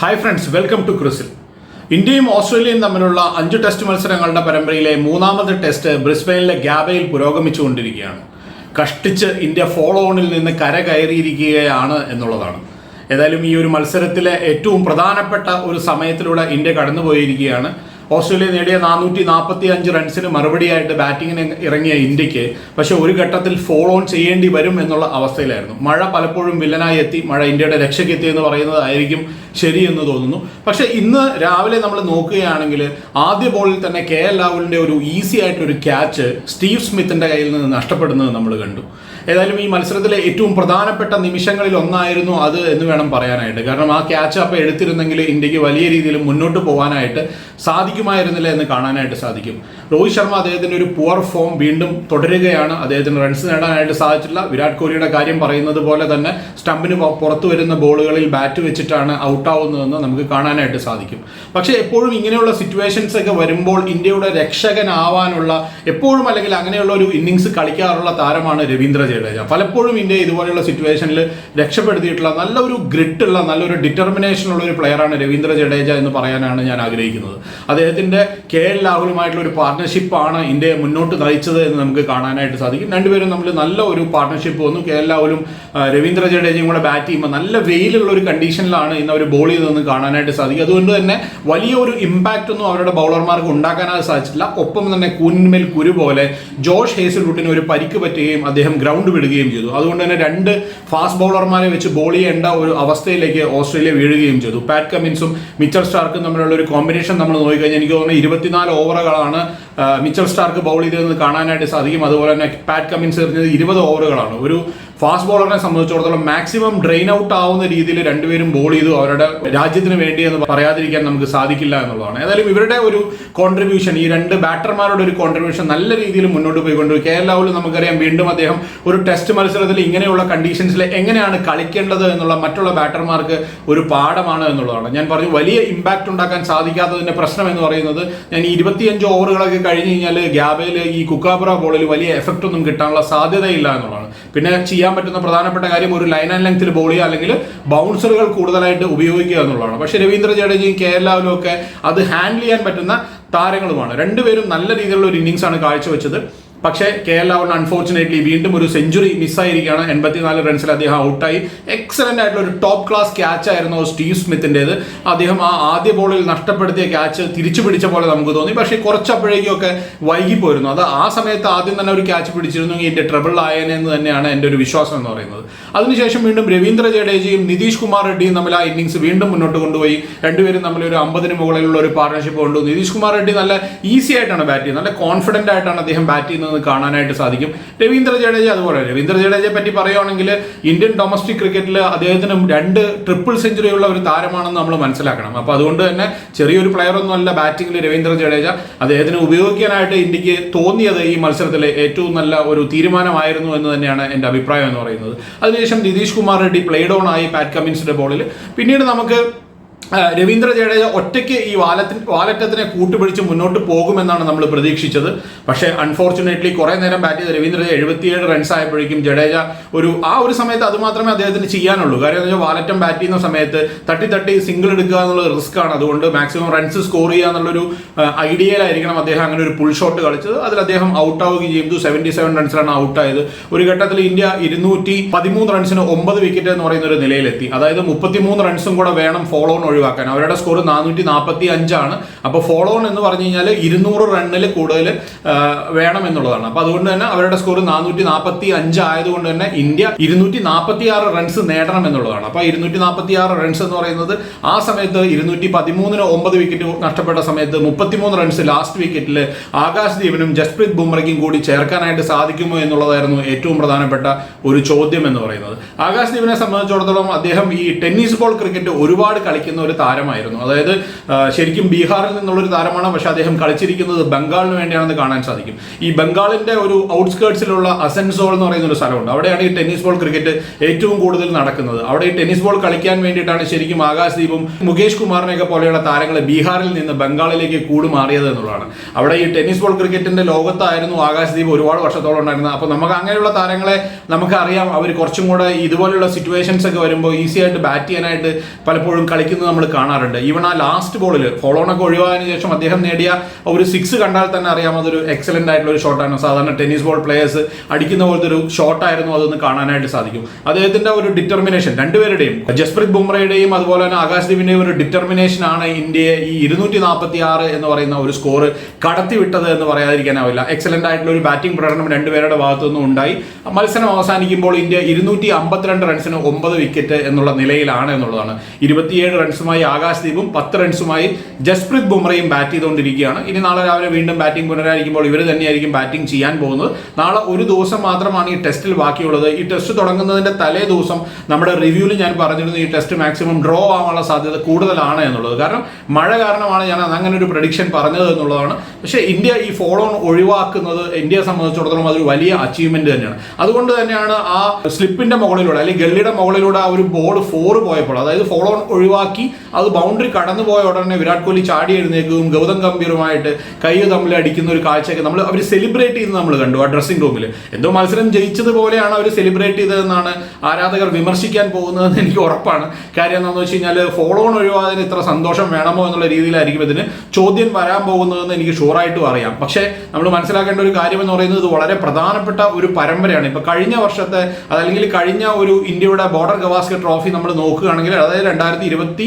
Hi friends welcome to ക്രിസിൽ ഇന്ത്യയും ഓസ്ട്രേലിയയും തമ്മിലുള്ള അഞ്ച് ടെസ്റ്റ് മത്സരങ്ങളുടെ പരമ്പരയിലെ മൂന്നാമത്തെ ടെസ്റ്റ് ബ്രിസ്ബെയിനിലെ ഗ്യാബയിൽ പുരോഗമിച്ചുകൊണ്ടിരിക്കുകയാണ്. കഷ്ടിച്ച് ഇന്ത്യ ഫോളോ ഓണിൽ നിന്ന് കര കയറിയിരിക്കുകയാണ് എന്നുള്ളതാണ്. ഏതായാലും ഈ ഒരു മത്സരത്തിലെ ഏറ്റവും പ്രധാനപ്പെട്ട ഒരു സമയത്തിലൂടെ ഇന്ത്യ കടന്നുപോയിരിക്കുകയാണ്. ഓസ്ട്രേലിയ നേടിയ നാനൂറ്റി നാൽപ്പത്തി അഞ്ച് റൺസിന് മറുപടിയായിട്ട് ബാറ്റിങ്ങിന് ഇറങ്ങിയ ഇന്ത്യയ്ക്ക് പക്ഷെ ഒരു ഘട്ടത്തിൽ ഫോളോ ഓൺ ചെയ്യേണ്ടി വരും എന്നുള്ള അവസ്ഥയിലായിരുന്നു. മഴ പലപ്പോഴും വില്ലനായി എത്തി മഴ ഇന്ത്യയുടെ രക്ഷയ്ക്ക് എത്തി എന്ന് പറയുന്നതായിരിക്കും ശരിയെന്ന് തോന്നുന്നു. പക്ഷെ ഇന്ന് രാവിലെ നമ്മൾ നോക്കുകയാണെങ്കിൽ ആദ്യ ബോളിൽ തന്നെ കെ എൽ രാഹുലിന്റെ ഒരു ഈസി ആയിട്ടൊരു ക്യാച്ച് സ്റ്റീവ് സ്മിത്തിന്റെ കയ്യിൽ നിന്ന് നഷ്ടപ്പെടുന്നത് നമ്മൾ കണ്ടു. ഏതായാലും ഈ മത്സരത്തിലെ ഏറ്റവും പ്രധാനപ്പെട്ട നിമിഷങ്ങളിൽ ഒന്നായിരുന്നു അത് എന്ന് വേണം പറയാനായിട്ട്. കാരണം ആ ക്യാച്ച് അപ്പ് എടുത്തിരുന്നെങ്കിൽ ഇന്ത്യയ്ക്ക് വലിയ രീതിയിൽ മുന്നോട്ട് പോകാനായിട്ട് സാധിക്കുമായിരുന്നില്ല എന്ന് കാണാനായിട്ട് സാധിക്കും. രോഹിത് ശർമ്മ അദ്ദേഹത്തിന്റെ ഒരു പുവർ ഫോം വീണ്ടും തുടരുകയാണ്. അദ്ദേഹത്തിന് റൺസ് നേടാനായിട്ട് സാധിച്ചില്ല വിരാട് കോഹ്ലിയുടെ കാര്യം പറയുന്നത് പോലെ തന്നെ സ്റ്റമ്പിന് പുറത്തു വരുന്ന ബോളുകളിൽ ബാറ്റ് വെച്ചിട്ടാണ് ഔട്ടാവുന്നതെന്ന് നമുക്ക് കാണാനായിട്ട് സാധിക്കും. പക്ഷേ എപ്പോഴും ഇങ്ങനെയുള്ള സിറ്റുവേഷൻസ് ഒക്കെ വരുമ്പോൾ ഇന്ത്യയുടെ രക്ഷകനാവാനുള്ള എപ്പോഴും അല്ലെങ്കിൽ അങ്ങനെയുള്ള ഒരു ഇന്നിങ്സ് കളിക്കാറുള്ള താരമാണ് രവീന്ദ്ര ജഡേജ. പലപ്പോഴും ഇന്ത്യ ഇതുപോലെയുള്ള സിറ്റുവേഷനിൽ രക്ഷപ്പെടുത്തിയിട്ടുള്ള നല്ലൊരു ഗ്രിട്ടുള്ള നല്ലൊരു ഡിറ്റർമിനേഷൻ ഉള്ള ഒരു പ്ലെയറാണ് രവീന്ദ്ര ജഡേജ എന്ന് പറയാനാണ് ഞാൻ ആഗ്രഹിക്കുന്നത്. അദ്ദേഹത്തിന്റെ കെ എൽ രാഹുലുമായിട്ടുള്ള ഒരു പാർട്ണർഷിപ്പാണ് ഇന്ത്യയെ മുന്നോട്ട് നയിച്ചത് എന്ന് നമുക്ക് കാണാനായിട്ട് സാധിക്കും. രണ്ടുപേരും നമ്മൾ നല്ല ഒരു പാർട്ണർഷിപ്പ് വന്നു. കേരളാവിലും രവീന്ദ്ര ജഡേജയും കൂടെ ബാറ്റ് ചെയ്യുമ്പോൾ നല്ല വെയിലുള്ള ഒരു കണ്ടീഷനിലാണ് ഇന്ന് അവർ ബോൾ ചെയ്തതെന്ന് കാണാനായിട്ട് സാധിക്കും. അതുകൊണ്ട് തന്നെ വലിയൊരു ഇമ്പാക്റ്റ് ഒന്നും അവരുടെ ബൗളർമാർക്ക് ഉണ്ടാക്കാനായി സാധിച്ചില്ല ഒപ്പം തന്നെ കൂനിന്മേൽ കുരു പോലെ ജോഷ് റൂട്ടിന് ഒരു പരിക്ക് പറ്റുകയും അദ്ദേഹം ഗ്രൗണ്ട് വിടുകയും ചെയ്തു. അതുകൊണ്ട് തന്നെ രണ്ട് ഫാസ്റ്റ് ബൗളർമാരെ വെച്ച് ബോൾ ചെയ്യേണ്ട ഒരു അവസ്ഥയിലേക്ക് ഓസ്ട്രേലിയ വീഴുകയും ചെയ്തു. പാറ്റ് കമിൻസും മിച്ചർ സ്റ്റാർക്കും തമ്മിലുള്ള ഒരു കോമ്പിനേഷൻ നമ്മൾ നോക്കിക്കഴിഞ്ഞാൽ എനിക്ക് തോന്നുന്നു ഇരുപത്തിനാല് ഓവറുകളാണ് മിച്ചൽ സ്റ്റാർക്ക് ബൗൾ ചെയ്തതെന്ന് കാണാനായിട്ട് സാധിക്കും. അതുപോലെ തന്നെ പാറ്റ് കമ്മിൻസ് എറിഞ്ഞത് ഇരുപത് ഓവറുകളാണ്. ഒരു ഫാസ്റ്റ് ബോളറിനെ സംബന്ധിച്ചിടത്തോളം മാക്സിമം ഡ്രെയിൻ ഔട്ട് ആവുന്ന രീതിയിൽ രണ്ടുപേരും ബോൾ ചെയ്തു. അവരുടെ രാജ്യത്തിന് വേണ്ടി എന്ന് പറയാതിരിക്കാൻ നമുക്ക് സാധിക്കില്ല എന്നുള്ളതാണ്. ഏതായാലും ഇവരുടെ ഒരു കോൺട്രിബ്യൂഷൻ ഈ രണ്ട് ബാറ്റർമാരുടെ ഒരു കോൺട്രിബ്യൂഷൻ നല്ല രീതിയിൽ മുന്നോട്ട് പോയിക്കൊണ്ട് കെ എൽ രാഹുൽ നമുക്കറിയാം വീണ്ടും അദ്ദേഹം ഒരു ടെസ്റ്റ് മത്സരത്തിൽ ഇങ്ങനെയുള്ള കണ്ടീഷൻസിൽ എങ്ങനെയാണ് കളിക്കേണ്ടത് എന്നുള്ള മറ്റുള്ള ബാറ്റർമാർക്ക് ഒരു പാഠമാണ് എന്നുള്ളതാണ്. ഞാൻ പറഞ്ഞു വലിയ ഇമ്പാക്റ്റ് ഉണ്ടാക്കാൻ സാധിക്കാത്തതിന്റെ പ്രശ്നം എന്ന് പറയുന്നത് ഞാൻ ഇരുപത്തിയഞ്ച് ഓവറുകളൊക്കെ കഴിഞ്ഞ് കഴിഞ്ഞാൽ ഗ്യാബയിൽ ഈ കുക്കാബ്ര ബോളിൽ വലിയ എഫക്റ്റ് ഒന്നും കിട്ടാനുള്ള സാധ്യതയില്ല എന്നുള്ളതാണ്. പിന്നെ പറ്റുന്ന പ്രധാനപ്പെട്ട കാര്യം ഒരു ലൈൻ ആൻഡ് ലെങ്ത്തിൽ ബോൾ ചെയ്യുക അല്ലെങ്കിൽ ബൗൺസറുകൾ കൂടുതലായിട്ട് ഉപയോഗിക്കുക എന്നുള്ളതാണ്. പക്ഷെ രവീന്ദ്ര ജഡേജയും കെ എൽ രാഹുലും ഒക്കെ അത് ഹാൻഡിൽ ചെയ്യാൻ പറ്റുന്ന താരങ്ങളുമാണ്. രണ്ടുപേരും നല്ല രീതിയിലുള്ള ഒരു ഇന്നിങ്സ് ആണ് കാഴ്ചവെച്ചത്. പക്ഷേ കെ എൽ രാഹുൽ അൺഫോർച്ചുനേറ്റ്ലി വീണ്ടും ഒരു സെഞ്ചുറി മിസ്സായിരിക്കുകയാണ് എൺപത്തിനാല് റൺസിൽ അദ്ദേഹം ഔട്ടായി എക്സലന്റ് ആയിട്ടുള്ള ഒരു ടോപ്പ് ക്ലാസ് ക്യാച്ച് ആയിരുന്നു സ്റ്റീവ് സ്മിത്തിന്റെത്. അദ്ദേഹം ആ ആദ്യ ബോളിൽ നഷ്ടപ്പെടുത്തിയ ക്യാച്ച് തിരിച്ചു പിടിച്ച പോലെ നമുക്ക് തോന്നി. പക്ഷേ കുറച്ചപ്പോഴേക്കും ഒക്കെ വൈകിപ്പോയിരുന്നു. അത് ആ സമയത്ത് ആദ്യം തന്നെ ഒരു ക്യാച്ച് പിടിച്ചിരുന്നെങ്കിൽ എന്റെ ട്രബിൾ ആയേനെ എന്ന് തന്നെയാണ് എന്റെ ഒരു വിശ്വാസം എന്ന് പറയുന്നത്. അതിനുശേഷം വീണ്ടും രവീന്ദ്ര ജഡേജയും നിതീഷ് കുമാർ റെഡ്ഡിയും തമ്മിൽ ആ ഇന്നിങ്സ് വീണ്ടും മുന്നോട്ട് കൊണ്ടുപോയി. രണ്ടുപേരും തമ്മിൽ ഒരു അമ്പതിന് മുകളിലുള്ള ഒരു പാർട്ണർഷിപ്പ് കൊണ്ടു. നിതീഷ് കുമാർ റെഡ്ഡി നല്ല ഈസി ആയിട്ടാണ് ബാറ്റ് ചെയ്യുന്നത്. നല്ല കോൺഫിഡന്റ് ആയിട്ടാണ് അദ്ദേഹം ബാറ്റ് ചെയ്യുന്നത്. കാണാനായിട്ട് സാധിക്കും. രവീന്ദ്ര ജഡേജ അതുപോലെ. രവീന്ദ്ര ജഡേജയെ പറ്റി പറയുകയാണെങ്കിൽ ഇന്ത്യൻ ഡൊമസ്റ്റിക് ക്രിക്കറ്റിൽ അദ്ദേഹത്തിന് രണ്ട് ട്രിപ്പിൾ സെഞ്ചുറി ഉള്ള ഒരു താരമാണെന്ന് നമ്മൾ മനസ്സിലാക്കണം. അപ്പോൾ അതുകൊണ്ട് തന്നെ ചെറിയൊരു പ്ലെയർ ഒന്നും അല്ല ബാറ്റിംഗിൽ രവീന്ദ്ര ജഡേജ. അദ്ദേഹത്തിന് ഉപയോഗിക്കാനായിട്ട് ഇന്ത്യയ്ക്ക് തോന്നിയത് ഈ മത്സരത്തിലെ ഏറ്റവും നല്ല ഒരു തീരുമാനമായിരുന്നു എന്ന് തന്നെയാണ് എന്റെ അഭിപ്രായം എന്ന് പറയുന്നത്. അതിനുശേഷം നിതീഷ് കുമാർ റെഡ്ഡി പ്ലേഡ് ഓൺ ആയി. പാറ്റ് കമ്മിൻസിന്റെ ബോളിൽ പിന്നീട് നമുക്ക് രവീന്ദ്ര ജഡേജ ഒറ്റയ്ക്ക് ഈ വാലത്തിന് വാലറ്റത്തിനെ കൂട്ടുപിടിച്ച് മുന്നോട്ട് പോകുമെന്നാണ് നമ്മൾ പ്രതീക്ഷിച്ചത്. പക്ഷേ അൺഫോർച്ചുനേറ്റ്ലി കുറേ നേരം ബാറ്റ് ചെയ്ത രവീന്ദ്ര ജഡേജ എഴുപത്തിയേഴ് റൺസ് ആയപ്പോഴേക്കും ജഡേജ ഒരു ആ ഒരു സമയത്ത് അത് മാത്രമേ അദ്ദേഹത്തിന് ചെയ്യാനുള്ളൂ. കാര്യം എന്ന് വെച്ചാൽ വാലറ്റം ബാറ്റ് ചെയ്യുന്ന സമയത്ത് തട്ടി തട്ടി സിംഗിൾ എടുക്കുക എന്നുള്ള റിസ്ക് ആണ്. അതുകൊണ്ട് മാക്സിമം റൺസ് സ്കോർ ചെയ്യുക എന്നുള്ളൊരു ഐഡിയയിലായിരിക്കണം അദ്ദേഹം അങ്ങനെ ഒരു പുൾ ഷോട്ട് കളിച്ചത്. അതിൽ അദ്ദേഹം ഔട്ട് ആവുകയും ചെയ്തു. സെവന്റി സെവൻ റൺസിലാണ് ആയത്. ഒരു ഘട്ടത്തിൽ ഇന്ത്യ ഇരുന്നൂറ്റി പതിമൂന്ന് റൺസിന് ഒമ്പത് വിക്കറ്റ് എന്ന് പറയുന്ന ഒരു നിലയിലെത്തി. അതായത് മുപ്പത്തിമൂന്ന് റൺസും കൂടെ വേണം ഫോളോ ഓൺ ഒഴിവാക്കാൻ. അവരുടെ സ്കോർ നാനൂറ്റി നാൽപ്പത്തി അഞ്ചാണ് അപ്പോൾ ഫോളോ ഓൺ എന്ന് പറഞ്ഞു കഴിഞ്ഞാൽ ഇരുന്നൂറ് റണ്ണിൽ കൂടുതൽ വേണം എന്നുള്ളതാണ്. അപ്പോൾ അതുകൊണ്ട് തന്നെ അവരുടെ സ്കോർ നാനൂറ്റി നാൽപ്പത്തി അഞ്ച് ആയതുകൊണ്ട് തന്നെ ഇന്ത്യ ഇരുന്നൂറ്റി നാൽപ്പത്തി ആറ് റൺസ് നേടണം എന്നുള്ളതാണ്. അപ്പോൾ ഇരുന്നൂറ്റി നാൽപ്പത്തി ആറ് റൺസ് എന്ന് പറയുന്നത് ആ സമയത്ത് ഇരുന്നൂറ്റി പതിമൂന്നിന് ഒമ്പത് വിക്കറ്റ് നഷ്ടപ്പെട്ട സമയത്ത് മുപ്പത്തിമൂന്ന് റൺസ് ലാസ്റ്റ് വിക്കറ്റിൽ ആകാശ് ദീപനും ജസ്പ്രീത് ബുംറയ്ക്കും കൂടി ചേർക്കാനായിട്ട് സാധിക്കുമോ എന്നുള്ളതായിരുന്നു ഏറ്റവും പ്രധാനപ്പെട്ട ഒരു ചോദ്യം എന്ന് പറയുന്നത്. ആകാശ് ദീപിനെ സംബന്ധിച്ചിടത്തോളം അദ്ദേഹം ഈ ടെന്നീസ് ബോൾ ക്രിക്കറ്റ് ഒരുപാട് കളിക്കുന്ന താരമായിരുന്നു. അതായത് ശരിക്കും ബീഹാറിൽ നിന്നുള്ള ഒരു താരമാണ് പക്ഷെ അദ്ദേഹം കളിച്ചിരിക്കുന്നത് ബംഗാളിന് വേണ്ടിയാണെന്ന് കാണാൻ സാധിക്കും. ഈ ബംഗാളിന്റെ ഒരു ഔട്ട്സ്കേർട്സിലുള്ള അസൻസോൾ എന്ന് പറയുന്ന ഒരു സ്ഥലമുണ്ട്. അവിടെയാണ് ഈ ടെന്നീസ് ബോൾ ക്രിക്കറ്റ് ഏറ്റവും കൂടുതൽ നടക്കുന്നത്. അവിടെ ഈ ടെന്നീസ് ബോൾ കളിക്കാൻ വേണ്ടിയിട്ടാണ് ശരിക്കും ആകാശ് ദീപും മുകേഷ് കുമാറിനെയൊക്കെ പോലെയുള്ള താരങ്ങൾ ബീഹാറിൽ നിന്ന് ബംഗാളിലേക്ക് കൂടുമാറിയത് എന്നുള്ളതാണ്. അവിടെ ഈ ടെന്നീസ് ബോൾ ക്രിക്കറ്റിന്റെ ലോകത്തായിരുന്നു ആകാശ് ഒരുപാട് വർഷത്തോളം ഉണ്ടായിരുന്നത്. അപ്പോൾ നമുക്ക് അങ്ങനെയുള്ള താരങ്ങളെ നമുക്കറിയാം അവർ കുറച്ചും കൂടെ ഇതുപോലെയുള്ള സിറ്റുവേഷൻസ് ഒക്കെ വരുമ്പോൾ ഈസി ആയിട്ട് ബാറ്റ് ചെയ്യാനായിട്ട് പലപ്പോഴും കളിക്കുന്നത് നമ്മൾ നമ്മൾ കാണാറുണ്ട്. ഈവൺ ആ ലാസ്റ്റ് ബോളിൽ ഫോളോണൊക്കെ ഒഴിവായതിനു ശേഷം അദ്ദേഹം നേടിയ ഒരു സിക്സ് കണ്ടാൽ തന്നെ അറിയാം അതൊരു എക്സലന്റ് ആയിട്ടുള്ള ഒരു ഷോട്ടാണ് സാധാരണ ടെന്നീസ് ബോൾ പ്ലേയേഴ്സ് അടിക്കുന്ന പോലത്തെ ഒരു ഷോട്ടായിരുന്നു അതൊന്ന് കാണാനായിട്ട് സാധിക്കും. അദ്ദേഹത്തിന്റെ ഒരു ഡിറ്റർമിനേഷൻ രണ്ടുപേരുടെയും ജസ്പ്രീത് ബുംറയുടെയും അതുപോലെ തന്നെ ആകാശ് ദീപിന്റെയും ഒരു ഡിറ്റർമിനേഷൻ ആണ് ഇന്ത്യയെ ഈ ഇരുന്നൂറ്റി നാൽപ്പത്തി ആറ് എന്ന് പറയുന്ന ഒരു സ്കോർ കടത്തിവിട്ടത് എന്ന് പറയാതിരിക്കാനാവില്ല. എക്സലന്റ് ആയിട്ടുള്ള ഒരു ബാറ്റിംഗ് പ്രകടനം രണ്ടുപേരുടെ ഭാഗത്തു നിന്നും ഉണ്ടായി. മത്സരം അവസാനിക്കുമ്പോൾ ഇന്ത്യ ഇരുന്നൂറ്റി അമ്പത്തിരണ്ട് റൺസിന് ഒമ്പത് വിക്കറ്റ് എന്നുള്ള നിലയിലാണ് എന്നുള്ളതാണ്. ഇരുപത്തിയേഴ് റൺസുമായി ആകാശ്ദീപും പത്ത് റൺസുമായി ജസ്പ്രീത് ബുംറയും ബാറ്റ് ചെയ്തുകൊണ്ടിരിക്കുകയാണ്. ഇനി നാളെ രാവിലെ വീണ്ടും ബാറ്റിംഗ് പുനരായിരിക്കുമ്പോൾ ഇവർ തന്നെയായിരിക്കും ബാറ്റിംഗ് ചെയ്യാൻ പോകുന്നത്. നാളെ ഒരു ദിവസം മാത്രമാണ് ഈ ടെസ്റ്റിൽ ബാക്കിയുള്ളത്. ഈ ടെസ്റ്റ് തുടങ്ങുന്നതിന്റെ തലേ ദിവസം നമ്മുടെ റിവ്യൂവിൽ ഞാൻ പറഞ്ഞിരുന്നു ഈ ടെസ്റ്റ് മാക്സിമം ഡ്രോ ആവാനുള്ള സാധ്യത കൂടുതലാണ് എന്നുള്ളത്. കാരണം മഴ കാരണമാണ് ഞാൻ അങ്ങനെ ഒരു പ്രഡിക്ഷൻ പറഞ്ഞത് എന്നുള്ളതാണ്. പക്ഷേ ഇന്ത്യ ഈ ഫോളോ ഓൺ ഒഴിവാക്കുന്നത് ഇന്ത്യയെ സംബന്ധിച്ചിടത്തോളം അതൊരു വലിയ അച്ചീവ്മെന്റ് തന്നെയാണ്. അതുകൊണ്ട് തന്നെയാണ് ആ സ്ലിപ്പിന്റെ മുകളിലൂടെ അല്ലെങ്കിൽ ഗള്ളിയുടെ മുകളിലൂടെ ആ ഒരു ബോൾ ഫോർ പോയപ്പോൾ അതായത് ഫോളോ ഓൺ ഒഴിവാക്കി അത് ബൗണ്ടറി കടന്നു പോയ ഉടനെ വിരാട് കോഹ്ലി ചാടി എഴുന്നേക്കും ഗൗതം ഗംഭീറുമായിട്ട് കൈ തമ്മിൽ അടിക്കുന്ന ഒരു കാഴ്ചയൊക്കെ നമ്മൾ അവർ സെലിബ്രേറ്റ് ചെയ്യുന്നത് നമ്മൾ കണ്ടു ആ ഡ്രസ്സിംഗ് റൂമിൽ എന്തോ മത്സരം ജയിച്ചതുപോലെയാണ് അവർ സെലിബ്രേറ്റ് ചെയ്തതെന്നാണ് ആരാധകർ വിമർശിക്കാൻ പോകുന്നതെന്ന് എനിക്ക് ഉറപ്പാണ്. കാര്യം എന്താണെന്ന് വെച്ച് കഴിഞ്ഞാൽ ഫോളോ ഓൺ ഒഴിവാതിന് ഇത്ര സന്തോഷം വേണമോ എന്നുള്ള രീതിയിലായിരിക്കും ഇതിന് ചോദ്യം വരാൻ പോകുന്നതെന്ന് എനിക്ക് ഷുവറായിട്ടും അറിയാം. പക്ഷേ നമ്മൾ മനസ്സിലാക്കേണ്ട ഒരു കാര്യം എന്ന് പറയുന്നത് ഇത് വളരെ പ്രധാനപ്പെട്ട ഒരു പരമ്പരയാണ്. ഇപ്പൊ കഴിഞ്ഞ വർഷത്തെ അതല്ലെങ്കിൽ കഴിഞ്ഞ ഒരു ഇന്ത്യയുടെ ബോർഡർ ഗവാസ്കർ ട്രോഫി നമ്മൾ നോക്കുകയാണെങ്കിൽ അതായത് രണ്ടായിരത്തി ഇരുപത്തി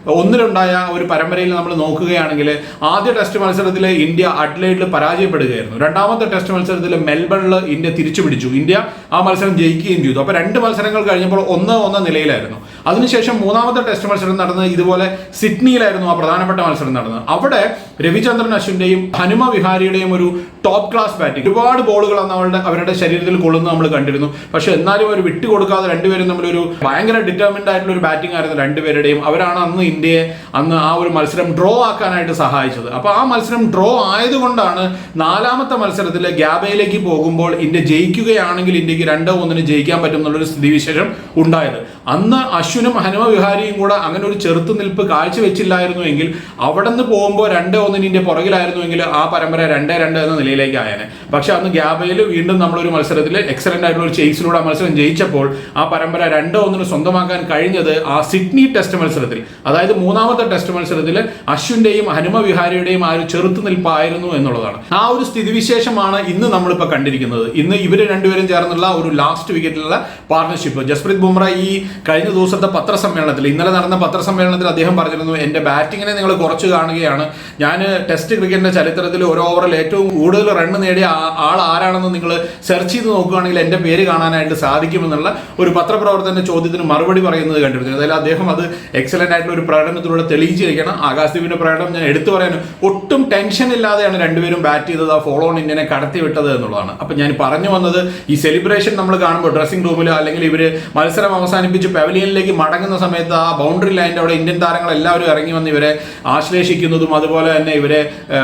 ഒന്നിലുണ്ടായ ഒരു പരമ്പരയിൽ നമ്മൾ നോക്കുകയാണെങ്കിൽ ആദ്യ ടെസ്റ്റ് മത്സരത്തിൽ ഇന്ത്യ അഡ്ലൈഡിൽ പരാജയപ്പെടുകയായിരുന്നു. രണ്ടാമത്തെ ടെസ്റ്റ് മത്സരത്തിൽ മെൽബണിൽ ഇന്ത്യ തിരിച്ചു പിടിച്ചു. ഇന്ത്യ ആ മത്സരം ജയിക്കുകയും ചെയ്തു. അപ്പോൾ രണ്ട് മത്സരങ്ങൾ കഴിഞ്ഞപ്പോൾ ഒന്ന് ഒന്ന് നിലയിലായിരുന്നു. അതിനുശേഷം മൂന്നാമത്തെ ടെസ്റ്റ് മത്സരം നടന്നത് ഇതുപോലെ സിഡ്നിയിലായിരുന്നു ആ പ്രധാനപ്പെട്ട മത്സരം നടന്നത്. അവിടെ രവിചന്ദ്രൻ അശ്വിന്റെയും ഹനുമ വിഹാരിയുടെയും ഒരു ടോപ്പ് ക്ലാസ് ബാറ്റിംഗ് ഒരുപാട് ബോളുകൾ അന്ന് അവരുടെ അവരുടെ ശരീരത്തിൽ കൊള്ളുന്നത് നമ്മൾ കണ്ടിരുന്നു. പക്ഷേ എന്നാലും അവർ വിട്ടുകൊടുക്കാതെ രണ്ടുപേരും തമ്മിലൊരു ഭയങ്കര ഡിറ്റർമിൻഡ് ആയിട്ടുള്ള ഒരു ബാറ്റിംഗ് ആയിരുന്നു രണ്ടുപേരുടെയും. അവരാണ് അന്ന് ഇന്ത്യയെ അന്ന് ആ ഒരു മത്സരം ഡ്രോ ആക്കാനായിട്ട് സഹായിച്ചത്. അപ്പോൾ ആ മത്സരം ഡ്രോ ആയതുകൊണ്ടാണ് നാലാമത്തെ മത്സരത്തിൽ ഗ്യാബയിലേക്ക് പോകുമ്പോൾ ഇന്ത്യ ജയിക്കുകയാണെങ്കിൽ ഇന്ത്യയ്ക്ക് രണ്ടോ ഒന്നിന് ജയിക്കാൻ പറ്റും എന്നുള്ളൊരു സ്ഥിതിവിശേഷം ഉണ്ടായത്. അന്ന് അശ്വിനും ഹനുമ വിഹാരിയും കൂടെ അങ്ങനെ ഒരു ചെറുത്തുനിൽപ്പ് കാഴ്ചവെച്ചില്ലായിരുന്നു എങ്കിൽ അവിടെ നിന്ന് പോകുമ്പോൾ രണ്ടോ ഒന്നിന് ഇന്ത്യ പുറകിലായിരുന്നുവെങ്കിൽ ആ പരമ്പര രണ്ടേ രണ്ട് എന്ന നിലയിലേക്ക് ആയേനെ. പക്ഷെ അന്ന് ഗ്യാബയിൽ വീണ്ടും നമ്മളൊരു മത്സരത്തിൽ എക്സലന്റ് ആയിട്ടുള്ള ഒരു ചേസിലൂടെ ആ മത്സരം ജയിച്ചപ്പോൾ ആ പരമ്പര രണ്ടോ ഒന്നിന് സ്വന്തമാക്കാൻ കഴിഞ്ഞത് ആ സിഡ്നി ടെസ്റ്റ് മത്സരത്തിൽ. അതായത് മൂന്നാമത്തെ ടെസ്റ്റ് മത്സരത്തിൽ അശ്വിന്റെയും ഹനുമ വിഹാരിയുടെയും ആ ഒരു ചെറുത്തുനിൽപ്പായിരുന്നു എന്നുള്ളതാണ്. ആ ഒരു സ്ഥിതിവിശേഷമാണ് ഇന്ന് നമ്മളിപ്പോൾ കണ്ടിരിക്കുന്നത്. ഇന്ന് ഇവർ രണ്ടുപേരും ചേർന്നുള്ള ഒരു ലാസ്റ്റ് വിക്കറ്റിലുള്ള പാർട്ണർഷിപ്പ് ജസ്പ്രീത് ബുംറ ഈ കഴിഞ്ഞ ദിവസത്തെ പത്രസമ്മേളനത്തിൽ ഇന്നലെ നടന്ന പത്രസമ്മേളനത്തിൽ അദ്ദേഹം പറഞ്ഞിരുന്നു എന്റെ ബാറ്റിങ്ങിനെ നിങ്ങൾ കുറച്ച് കാണുകയാണ്. ഞാൻ ടെസ്റ്റ് ക്രിക്കറ്റിന്റെ ചരിത്രത്തിൽ ഒരു ഓവറിൽ ഏറ്റവും കൂടുതൽ റണ്ണ് നേടിയ ആൾ ആരാണെന്ന് നിങ്ങൾ സെർച്ച് ചെയ്ത് നോക്കുകയാണെങ്കിൽ എന്റെ പേര് കാണാനായിട്ട് സാധിക്കുമെന്നുള്ള ഒരു പത്രപ്രവർത്തന ചോദ്യത്തിന് മറുപടി പറയുന്നത് കണ്ടിരുന്നു. അതായത് അദ്ദേഹം അത് എക്സലന്റ് ആയിട്ടുള്ള ഒരു പ്രകടനത്തിലൂടെ തെളിയിച്ചിരിക്കണം. ആകാശദീപിന്റെ പ്രകടനം ഞാൻ എടുത്തു പറയാൻ ഒട്ടും ടെൻഷൻ ഇല്ലാതെയാണ് രണ്ടുപേരും ബാറ്റ് ചെയ്തത് ആ ഫോളോ ഓൺ ഇന്ത്യനെ കടത്തി വിട്ടത് എന്നുള്ളതാണ്. അപ്പൊ ഞാൻ പറഞ്ഞു വന്നത് ഈ സെലിബ്രേഷൻ നമ്മൾ കാണുമ്പോൾ ഡ്രസ്സിംഗ് റൂമിൽ അല്ലെങ്കിൽ ഇവർ മത്സരം അവസാനിപ്പിച്ച് പെവലിയനിലേക്ക് മടങ്ങുന്ന സമയത്ത് ആ ബൗണ്ടറി ലൈന്റെ അവിടെ ഇന്ത്യൻ താരങ്ങൾ എല്ലാവരും ഇറങ്ങി വന്ന് ഇവരെ ആശ്ലേഷിക്കുന്നതും അതുപോലെ തന്നെ ഇവരെ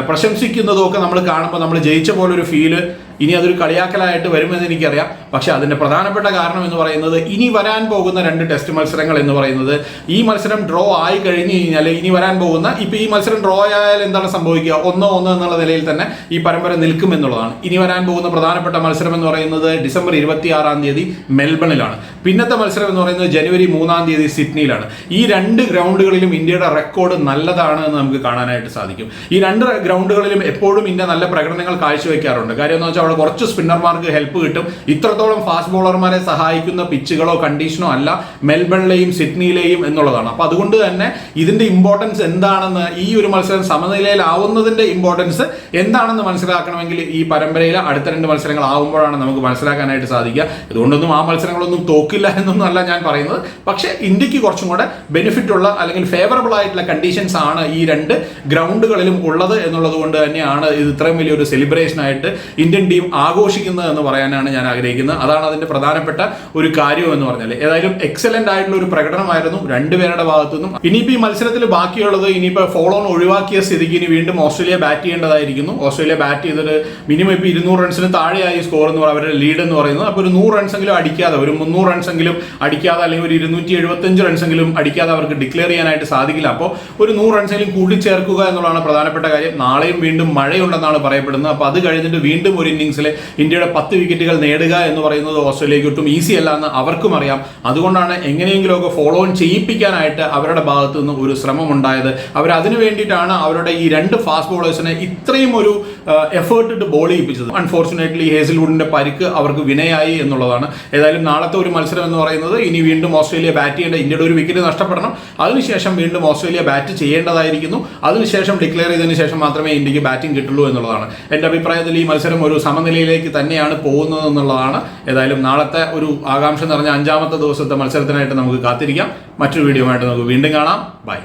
പ്രശംസിക്കുന്നതും ഒക്കെ നമ്മൾ കാണുമ്പോൾ നമ്മൾ ജയിച്ച പോലെ ഒരു ഫീൽ ഇനി അതൊരു കളിയാക്കലായിട്ട് വരുമെന്ന് എനിക്കറിയാം. പക്ഷെ അതിന്റെ പ്രധാനപ്പെട്ട കാരണം എന്ന് പറയുന്നത് ഇനി വരാൻ പോകുന്ന രണ്ട് ടെസ്റ്റ് മത്സരങ്ങൾ എന്ന് പറയുന്നത്. ഈ മത്സരം ഡ്രോ ആയി കഴിഞ്ഞു കഴിഞ്ഞാൽ ഇനി വരാൻ പോകുന്ന ഇപ്പോൾ ഈ മത്സരം ഡ്രോ ആയാൽ എന്താണ് സംഭവിക്കുക? ഒന്നോ ഒന്ന് എന്നുള്ള നിലയിൽ തന്നെ ഈ പരമ്പര നിൽക്കും എന്നുള്ളതാണ്. ഇനി വരാൻ പോകുന്ന പ്രധാനപ്പെട്ട മത്സരം എന്ന് പറയുന്നത് ഡിസംബർ ഇരുപത്തി ആറാം തീയതി മെൽബണിലാണ്. പിന്നത്തെ മത്സരം എന്ന് പറയുന്നത് ജനുവരി മൂന്നാം തീയതി സിഡ്നിയിലാണ്. ഈ രണ്ട് ഗ്രൗണ്ടുകളിലും ഇന്ത്യയുടെ റെക്കോർഡ് നല്ലതാണ് എന്ന് നമുക്ക് കാണാനായിട്ട് സാധിക്കും. ഈ രണ്ട് ഗ്രൗണ്ടുകളിലും എപ്പോഴും ഇന്ത്യ നല്ല പ്രകടനങ്ങൾ കാഴ്ചവെക്കാറുണ്ട്. കാര്യം എന്ന് വെച്ചാൽ അവിടെ കുറച്ച് സ്പിന്നർമാർക്ക് ഹെൽപ്പ് കിട്ടും. ഇത്രത്തോളം ഫാസ്റ്റ് ബോളർമാരെ സഹായിക്കുന്ന പിച്ചുകളോ കണ്ടീഷനോ അല്ല മെൽബണിലെയും സിഡ്നിയിലെയും എന്നുള്ളതാണ്. അപ്പൊ അതുകൊണ്ട് തന്നെ ഇതിന്റെ ഇമ്പോർട്ടൻസ് എന്താണെന്ന് ഈ ഒരു മത്സരം സമനിലയിലാവുന്നതിന്റെ ഇമ്പോർട്ടൻസ് എന്താണെന്ന് മനസ്സിലാക്കണമെങ്കിൽ ഈ പരമ്പരയിലെ അടുത്ത രണ്ട് മത്സരങ്ങൾ ആവുമ്പോഴാണ് നമുക്ക് മനസ്സിലാക്കാനായിട്ട് സാധിക്കുക. ഇതുകൊണ്ടൊന്നും ആ മത്സരങ്ങളൊന്നും തോക്കില്ല എന്നൊന്നും അല്ല ഞാൻ പറയുന്നത്. പക്ഷേ ഇന്ത്യയ്ക്ക് കുറച്ചും കൂടെ ബെനിഫിറ്റ് ഉള്ള അല്ലെങ്കിൽ ഫേവറബിൾ ആയിട്ടുള്ള കണ്ടീഷൻസ് ആണ് ഈ രണ്ട് ഗ്രൗണ്ടുകളിലും ഉള്ളത് എന്നുള്ളത് കൊണ്ട് തന്നെയാണ് ഇത് ഇത്രയും വലിയൊരു സെലിബ്രേഷൻ ആയിട്ട് ഇന്ത്യൻ ടീം ആഘോഷിക്കുന്നത് എന്ന് പറയാനാണ് ഞാൻ ആഗ്രഹിക്കുന്നത്. അതാണ് അതിന്റെ പ്രധാനപ്പെട്ട ഒരു കാര്യം എന്ന് പറഞ്ഞാൽ ഏതായാലും എക്സലന്റ് ആയിട്ടുള്ള ഒരു പ്രകടനമായിരുന്നു രണ്ടുപേരുടെ ഭാഗത്തു നിന്നും ഇനിയിപ്പോൾ ഈ മത്സരത്തിൽ ബാക്കിയുള്ളത് ഇനിയിപ്പോൾ ഫോളോ ഓൺ ഒഴിവാക്കിയ സ്ഥിതിക്ക് ഇനി വീണ്ടും ഓസ്ട്രേലിയ ബാറ്റ് ചെയ്യേണ്ടതായിരിക്കുന്നു. ഓസ്ട്രേലിയ ബാറ്റ് ചെയ്തിട്ട് മിനിമം ഇപ്പോൾ ഇരുന്നൂറ് റൺസിന് താഴെയായി സ്കോർ എന്ന് പറയുന്നത് അവരുടെ ലീഡ് എന്ന് പറയുന്നത്. അപ്പോൾ ഒരു നൂറ് റൺസെങ്കിലും അടിക്കാതെ ഒരു മുന്നൂറ് റൺസെങ്കിലും അടിക്കാതെ അല്ലെങ്കിൽ ഒരു ഇരുന്നൂറ്റി എഴുപത്തഞ്ച് റൺസെങ്കിലും അടിക്കാതെ അവർക്ക് ഡിക്ലെയർ ചെയ്യാനായിട്ട് സാധിക്കില്ല. അപ്പോൾ ഒരു നൂറ് റൺസെങ്കിലും കൂട്ടിച്ചേർക്കുക എന്നുള്ളതാണ് പ്രധാനപ്പെട്ട കാര്യം. നാളെയും വീണ്ടും മഴയുണ്ടെന്നാണ് പറയപ്പെടുന്നത്. അപ്പോൾ അത് കഴിഞ്ഞിട്ട് വീണ്ടും ഒരു ഇന്നിംഗ്സ് ഇന്നിങ്സിൽ ഇന്ത്യയുടെ പത്ത് വിക്കറ്റുകൾ നേടുക എന്ന് പറയുന്നത് ഓസ്ട്രേലിയക്ക് ഒട്ടും ഈസി അല്ല എന്ന് അവർക്കും അറിയാം. അതുകൊണ്ടാണ് എങ്ങനെയെങ്കിലുമൊക്കെ ഫോളോ ഓൺ ചെയ്യിപ്പിക്കാനായിട്ട് അവരുടെ ഭാഗത്തു നിന്ന് ഒരു ശ്രമം ഉണ്ടായത്. അവർ അതിനു വേണ്ടിയിട്ടാണ് അവരുടെ ഈ രണ്ട് ഫാസ്റ്റ് ബോളേഴ്സിനെ ഇത്രയും ഒരു എഫേർട്ട് ഇട്ട് ബോൾ ചെയ്യിപ്പിച്ചത്. അൺഫോർച്ചുനേറ്റ്ലി ഹേസിൽവുഡിന്റെ പരിക്ക് അവർക്ക് വിനയായി എന്നുള്ളതാണ്. ഏതായാലും നാളത്തെ ഒരു മത്സരം എന്ന് പറയുന്നത് ഇനി വീണ്ടും ഓസ്ട്രേലിയ ബാറ്റ് ചെയ്യേണ്ട ഇന്ത്യയുടെ ഒരു വിക്കറ്റ് നഷ്ടപ്പെടണം. അതിനുശേഷം വീണ്ടും ഓസ്ട്രേലിയ ബാറ്റ് ചെയ്യേണ്ടതായിരിക്കുന്നു. അതിനുശേഷം ഡിക്ലെയർ ചെയ്തതിനു ശേഷം മാത്രമേ ഇന്ത്യയ്ക്ക് ബാറ്റിംഗ് കിട്ടുള്ളൂ എന്നുള്ളതാണ്. എന്റെ അഭിപ്രായത്തിൽ ഈ മത്സരം ഒരു സമനിലയിലേക്ക് തന്നെയാണ് പോകുന്നത് എന്നുള്ളതാണ് ഏതായാലും നാളത്തെ ഒരു ആകാംക്ഷ നിറഞ്ഞ അഞ്ചാമത്തെ ദിവസത്തെ മത്സരത്തിനായിട്ട് നമുക്ക് കാത്തിരിക്കാം. മറ്റൊരു വീഡിയോ ആയിട്ട് നമുക്ക് വീണ്ടും കാണാം. ബൈ.